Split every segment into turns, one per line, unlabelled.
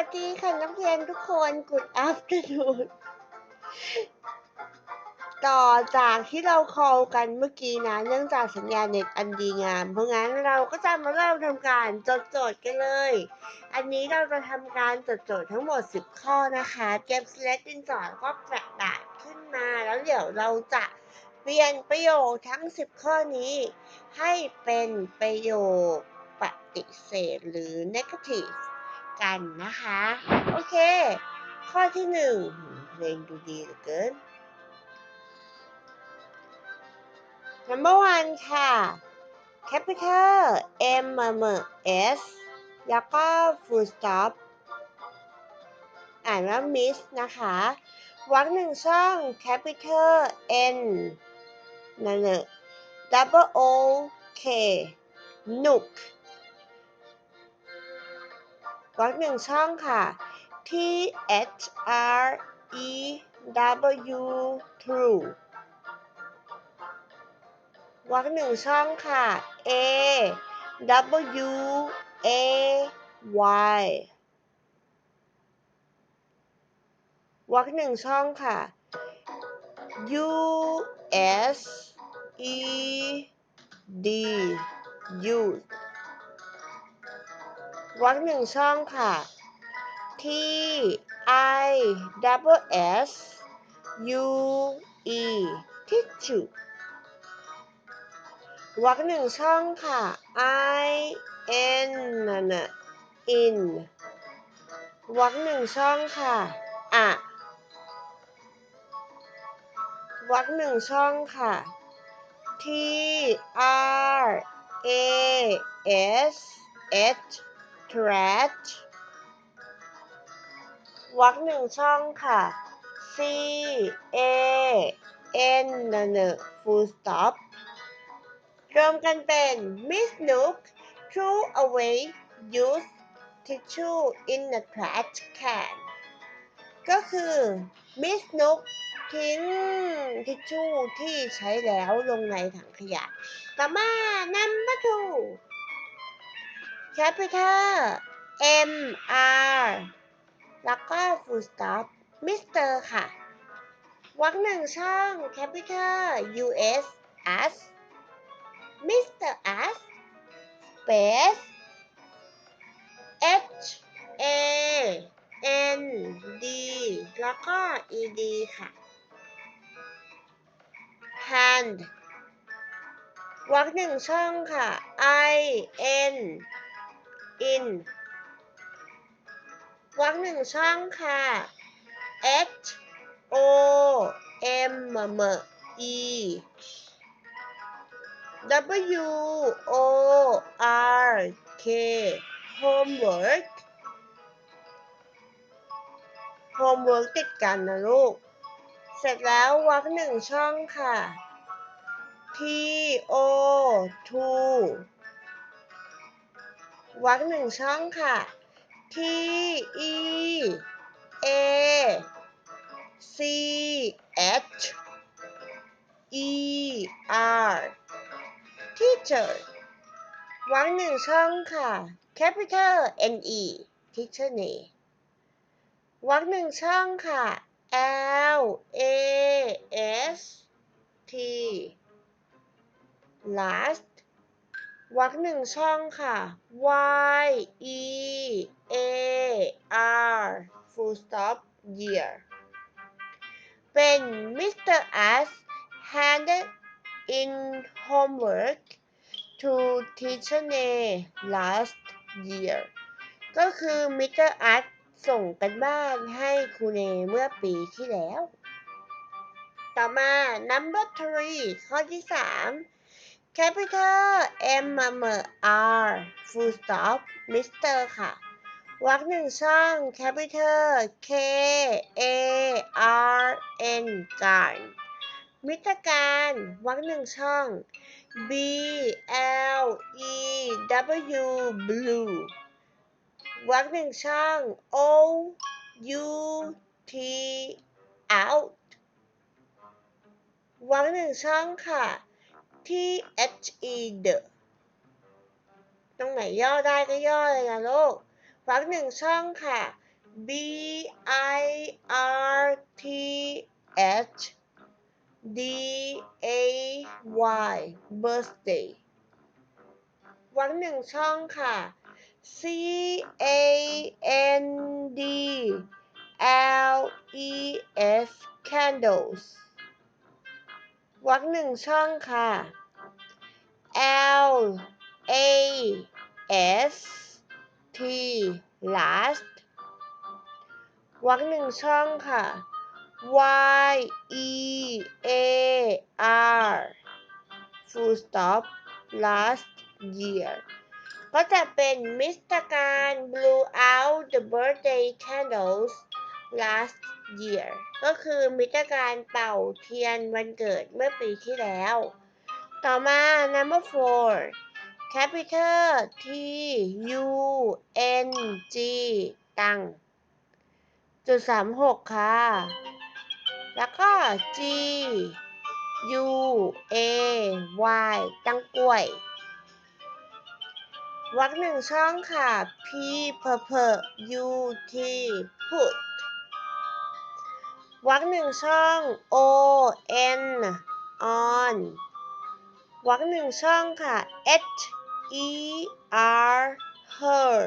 วัสดีค่ะนักเรียนทุกคน Good afternoon ต่อจากที่เรา call กันเมื่อกี้นะ เนื่องจากสัญญาณเน็ตอันดีงาม เพราะงั้นเราก็จะมาเริ่มทำการจดโจทย์กันเลย อันนี้เราจะทำการจดโจทย์ทั้งหมด 10 ข้อนะคะเก็บ select ดินสอแล้วก็กระดาษขึ้นมาแล้วเดี๋ยวเราจะเปลี่ยนประโยคทั้ง 10 ข้อนี้ ให้เป็นประโยคปฏิเสธหรือ negative กันนะคะ โอเค ข้อที่หนึ่งเพลงดูดีเหลือเกิน number one ค่ะ capital M M S แล้วก็ full stop อ่านว่า miss นะคะวรรคหนึ่งช่อง capital N นั่นเลย double O K nook ว รรคหนึ่งช่องค่ะ T H R E W true วรรคหนึ่งช่องค่ะ A W A Y วรรคหนึ่งช่องค่ะ U S E D U วรรคหนึ่งช่องค่ะ T I double S U E tissue วรรคหนึ่งช่องค่ะ I N นั่นน่ะ in วรรคหนึ่งช่องค่ะ อะวรรคหนึ่งช่องค่ะ T R A S H trash วรรคหนึ่งช่องค่ะ C A N นั่นน่ะ full stop รวมกันเป็น Miss Nook threw away used tissue in the trash can ก็คือ Miss Nook ทิ้งทิชชู่ที่ใช้แล้วลงในถังขยะต่อมา number two capital M R แล้วก็ full stop Mr. ค่ะวรรคหนึ่งช่อง capital U S S Mr. S space H A N D แล้วก็ E D ค่ะ hand วรรคหนึ่งช่องค่ะ I N in วรรคหนึ่งช่องค่ะ H O M M E W O R K homework homework ติดกันนะลูก เสร็จแล้ววรรคหนึ่งช่องค่ะ T O T วรรคหนึ่งช่องค่ะ T E A C H E R teacher วรรคหนึ่งช่องค่ะ capital N E teacher เนวรรคหนึ่งช่องค่ะ L A S T last วรรคหนึ่งช่องค่ะ Y E A R full stop year เป็น Mr. S handed in homework to teacher N last year ก็คือ Mr. S ส่งกันบ้านให้ครูเนเมื่อปีที่แล้ว ต่อมา number three ข้อที่สาม capital M M R full stop Mr. ค่ะวรรคหนึ่งช่อง capital K A R N การมิตรการวรรคหนึ่งช่อง B L E W blue วรรคหนึ่งช่อง O U T out วรรคหนึ่งช่องค่ะ T H E the ตรงไหนย่อได้ก็ย่อเลยนะลูกวรรคหนึ่งช่องค่ะ B I R T H D A Y birthday วรรคหนึ่งช่องค่ะ C A N D L E S candles วรรคหนึ่งช่องค่ะ L A S T last วรรคหนึ่งช่องค่ะ Y E A R full stop last year ก็จะเป็นมิสเตอร์การ blew out the birthday candles last year ก็คือมิสเตอร์การเป่าเทียนวันเกิดเมื่อปีที่แล้ว ต่อมา number four capital T U N G ตังจุดสามหกค่ะ แล้วก็ G U A Y ตังกล้วยวรรคหนึ่งช่องค่ะ P p p U T put วรรคหนึ่งช่อง O N on วรรคหนึ่งช่องค่ะ H E R her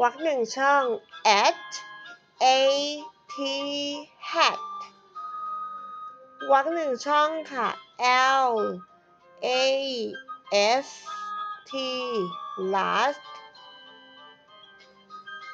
วรรคหนึ่งช่อง H A T hat วรรคหนึ่งช่องค่ะ L A S T last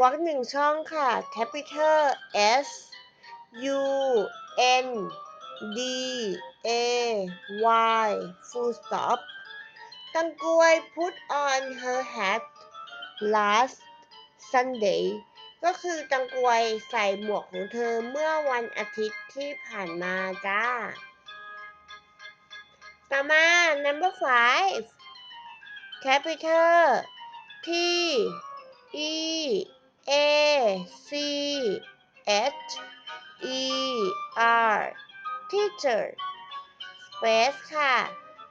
วรรคหนึ่งช่องค่ะ capital S U N D A Y full stop ตังกวย put on her hat last Sunday ก็คือตังกวยใส่หมวกของเธอเมื่อวันอาทิตย์ที่ผ่านมาจ้า ต่อมา number five capital T E A C H E R teacher space ค่ะ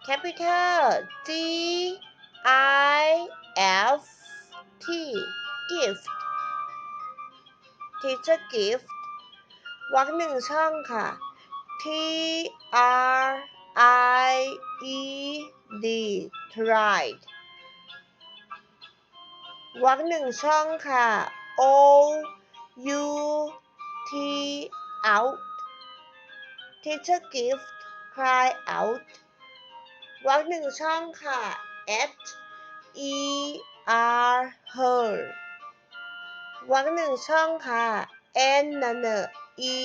capital G I F T gift teacher gift วรรคหนึ่งช่องค่ะ T R I E D tried วรรคหนึ่งช่องค่ะ O U T out teacher gift cry out วรรคหนึ่งช่องค่ะ H E R her วรรคหนึ่งช่องค่ะ N N E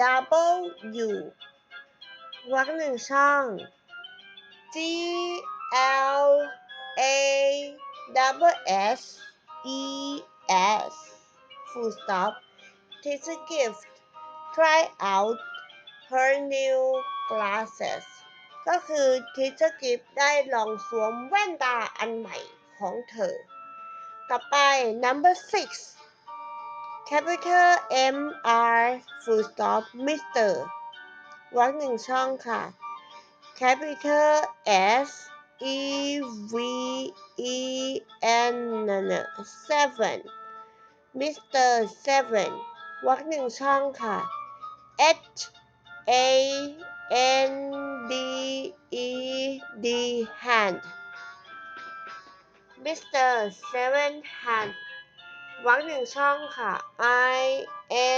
double U วรรคหนึ่งช่อง G L A double S E S full stop teacher gift try out her new glasses ก็คือ teacher gift ได้ลองสวมแว่นตาอันใหม่ของเธอ ต่อไป number six capital M R full stop Mr วรรคหนึ่งช่องค่ะ capital S E V E N seven Mr. Seven วรรคหนึ่งช่องค่ะ H A N D E D hand Mr. Seven hand วรรคหนึ่งช่องค่ะ I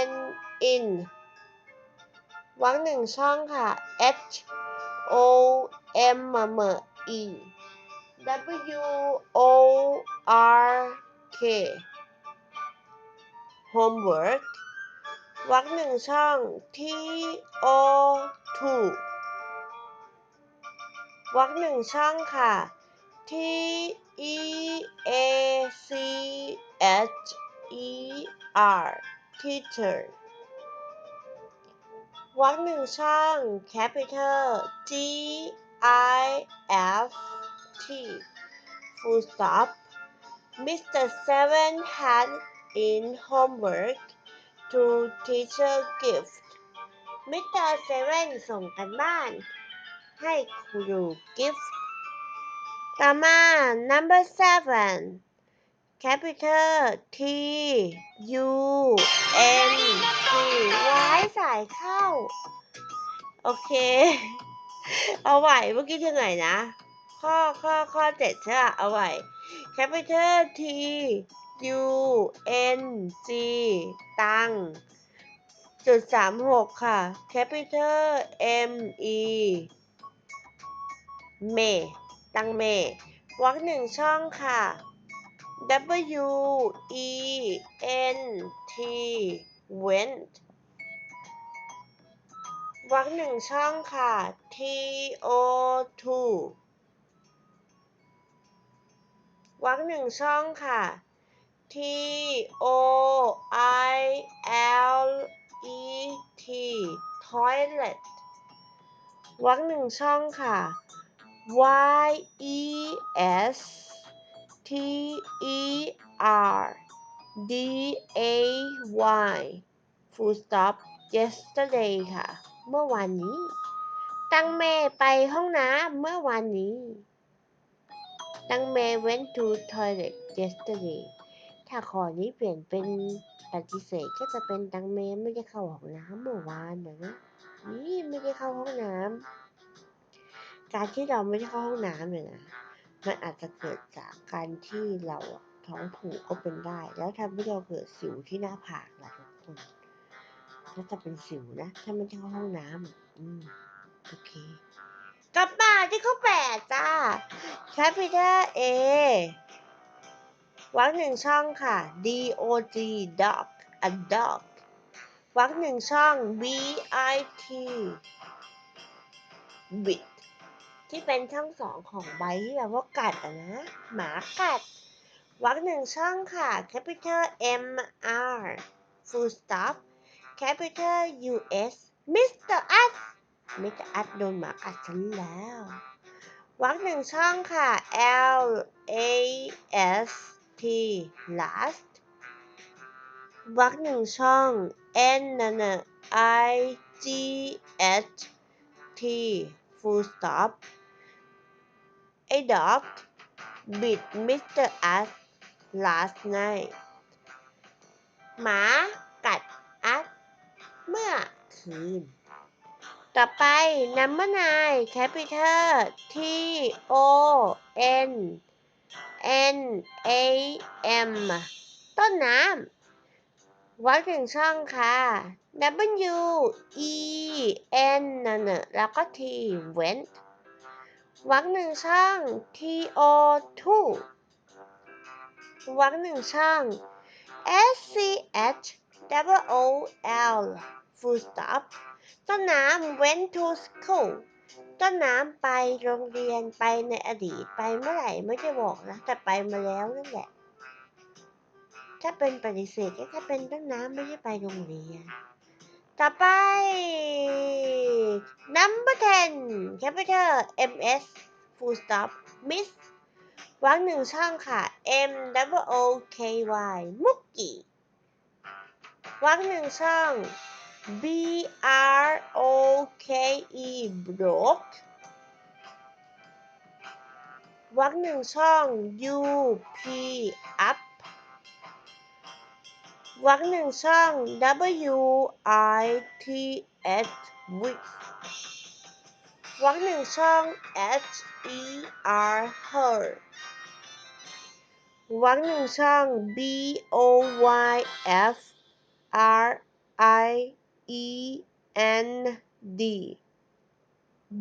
N in วรรคหนึ่งช่องค่ะ H O M M E W O R K homework วรรคหนึ่งช่อง T O 2วรรคหนึ่งช่องค่ะ T E A C H E R teacher วรรคหนึ่งช่อง capital G I F T full stop Mr. Seven had in homework to teacher gift Mr. Seven ส่งกันบ้าน ให้ครู gift ต่อมา number seven capital T U N T ไว้สายเข้า โอเค เอาไหวเมื่อกี้ถึงไหนนะ ข้อข้อข้อเจ็ดใช่ป่ะเอาไหว capital T U N G ตัง จุดสามหกค่ะ capital M E เมตังเมวรรคหนึ่งช่องค่ะ W E N T went วรรคหนึ่งช่องค่ะ T O 2วรรคหนึ่งช่องค่ะ T O I L E T toilet วรรคหนึ่งช่องค่ะ Y E S T E R D A Y full stop yesterday ค่ะ เมื่อวานนี้ ตังเมไปห้องน้ำเมื่อวานนี้ ตังเม went to toilet yesterday ถ้าข้อนี้เปลี่ยนเป็นปฏิเสธก็จะเป็นตังเมไม่ได้เข้าห้องน้ำเมื่อวานนะนี่ไม่ได้เข้าห้องน้ำการที่เราไม่ได้เข้าห้องน้ำเนี่ยนะมันอาจจะเกิดจากการที่เราท้องผูกก็เป็นได้ แล้วทำให้เราเกิดสิวที่หน้าผากล่ะทุกคนถ้าจะเป็นสิวนะ ถ้าไม่ได้เข้าห้องน้ำอะอืมโอเคกลับมาที่ข้อแปดจ้า capital A วรรคหนึ่งช่องค่ะ D O G dog a dog วรรคหนึ่งช่อง B I T bit ที่เป็นช่องสองของใบที่แปลว่ากัดอะนะ หมากัดวรรคหนึ่งช่องค่ะ capital M R full stop capital U S Mr. S Mr. S โดนหมากัดฉันแล้ววรรคหนึ่งช่องค่ะ L A S T last วรรคหนึ่งช่อง N N I G H T full stop ไอ dog bit Mr. S last night หมากัดอัดเมื่อคืน ต่อไป number nine capital T O N N A M ต้นน้ำวรรคหนึ่งช่องค่ะ W E N นั่นแล้วก็ T went วรรคหนึ่งช่อง T O two วรรคหนึ่งช่อง S C H W O L full stop ต้นน้ำ went to school ต้นน้ำไปโรงเรียนไปในอดีตไปเมื่อไหร่ไม่ได้บอกนะแต่ไปมาแล้วนั่นแหละ ถ้าเป็นปฏิเสธก็ถ้าเป็นต้นน้ำไม่ได้ไปโรงเรียน ต่อไป number 10 capital M S full stop miss วรรคหนึ่งช่องค่ะ M W O K Y มุกกี้วรรคหนึ่งช่อง B R O K E broke วรรคหนึ่งช่อง U P up วรรคหนึ่งช่อง W I T H with วรรคหนึ่งช่อง H E R her วรรคหนึ่งช่อง B O Y F R I E N D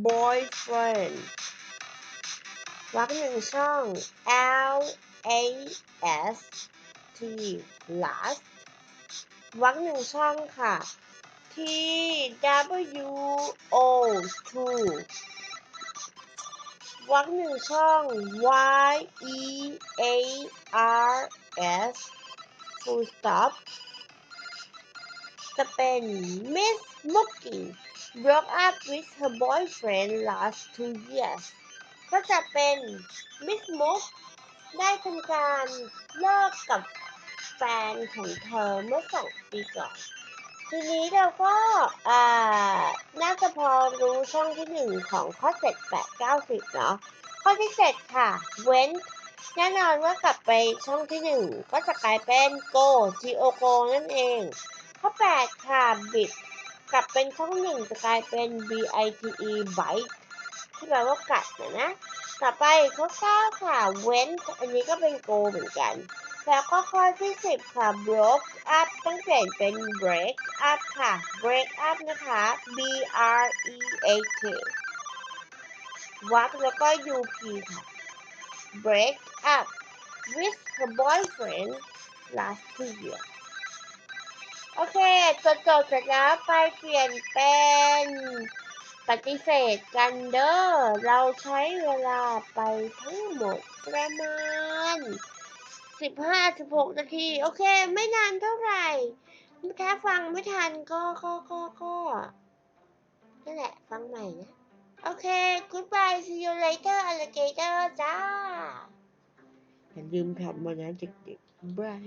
boyfriend วรรคหนึ่งช่อง L A S T last วรรคหนึ่งช่องค่ะ T W O two วรรคหนึ่งช่อง Y E A R S full stop จะเป็น Miss Mookie broke up with her boyfriend last two years ก็จะเป็น Miss Mook ได้ทำการเลิกกับแฟนของเธอเมื่อสองปีก่อน ทีนี้เราก็น่าจะพอรู้ช่องที่หนึ่งของข้อ 7 8 9 10เนาะ ข้อที่ 7 ค่ะ went แน่นอนว่ากลับไปช่องที่หนึ่งก็จะกลายเป็น go g o go นั่นเอง ข้อ 8 ค่ะ bit กลับเป็นช่องหนึ่งจะกลายเป็น b i t e bite ที่แปลว่ากัดนะนะ ต่อไปข้อ 9 ค่ะ went อันนี้ก็เป็น go เหมือนกัน แล้วก็ข้อที่ 10 ค่ะ broke up ต้องเปลี่ยนเป็น break up ค่ะ break up นะคะ b r e a k วักแล้วก็ up ค่ะ break up with her boyfriend last year โอเคจดจบเสร็จแล้วไปเปลี่ยนเป็นปฏิเสธกันเด้อ เราใช้เวลาไปทั้งหมดประมาณ 15-16 นาที โอเค ไม่นานเท่าไหร่ถ้าฟังไม่ทันก็ก็ก็ก็นั่นแหละ ฟังใหม่นะ โอเค goodbye see you later alligator จ้าอย่าลืมทำมานะเด็กๆบาย